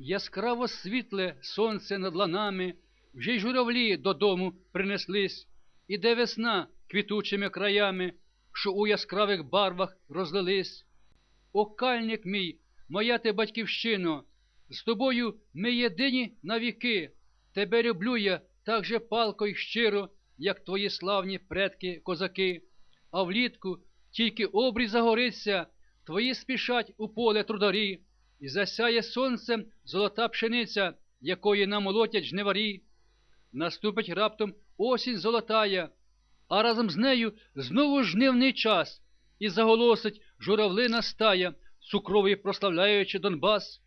Яскраво світле сонце над ланами, вже й журавлі додому принеслись, іде весна квітучими краями, що у яскравих барвах розлились. О, кальник мій, моя ти батьківщино, з тобою ми єдині навіки. Тебе люблю я так же палко й щиро, як твої славні предки козаки. А влітку тільки обрій загориться, твої спішать у поле трударі, і засяє сонцем золота пшениця, якої намолотять жниварі. Наступить раптом осінь золотая, а разом з нею знову жнивний час, і заголосить журавлина стая, цукровий прославляючи Донбас.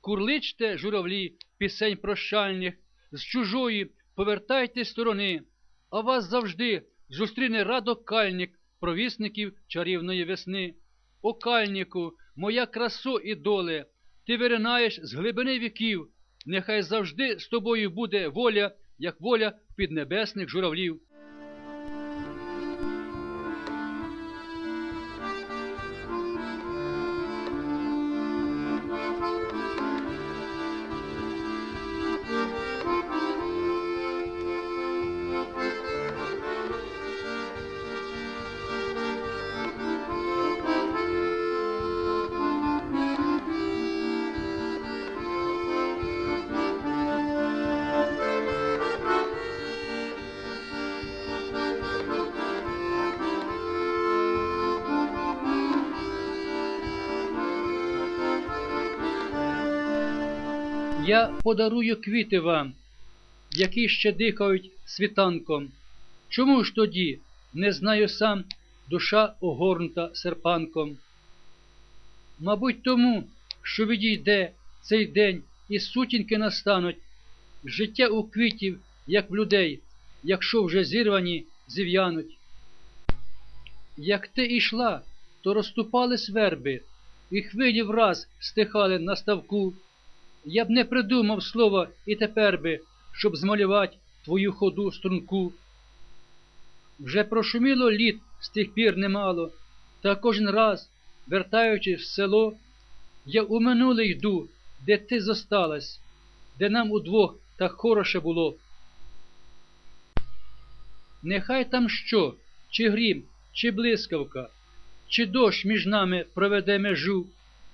Курличте, журавлі, пісень прощальних, з чужої повертайте сторони, а вас завжди зустріне радо кальник провісників чарівної весни. О кальнику, моя красо і доле, ти виринаєш з глибини віків, нехай завжди з тобою буде воля, як воля піднебесних журавлів. Я подарую квіти вам, які ще дихають світанком. Чому ж тоді, не знаю сам, душа огорнута серпанком? Мабуть, тому, що відійде цей день і сутінки настануть, життя у квітів, як в людей, якщо вже зірвані, зів'януть. Як ти ішла, то розступались верби, і хвилі враз стихали на ставку. Я б не придумав слова і тепер би, щоб змалювати твою ходу струнку. Вже прошуміло літ з тих пір немало, та кожен раз, вертаючись в село, я у минуле йду, де ти зосталась, де нам удвох так хороше було. Нехай там що, чи грім, чи блискавка, чи дощ між нами проведе межу,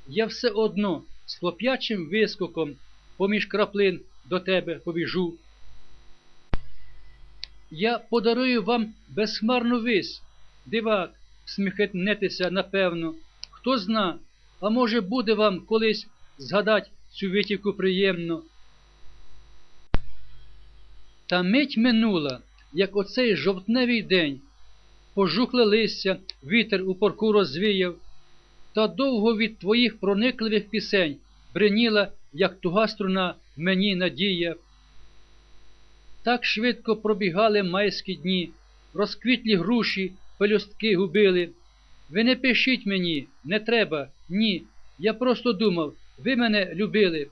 я все одно з хлоп'ячим вискоком поміж краплин до тебе побіжу. Я подарую вам безхмарну вись, дивак, сміхетнетеся напевно. Хто зна, а може буде вам колись згадать цю витівку приємно. Та мить минула, як оцей жовтневий день, пожухле листя, вітер у порку розвіяв, та довго від твоїх проникливих пісень бриніла, як туга струна мені надія. Так швидко пробігали майські дні, розквітлі груші, пелюстки губили. Ви не пишіть мені, не треба, ні. Я просто думав, ви мене любили.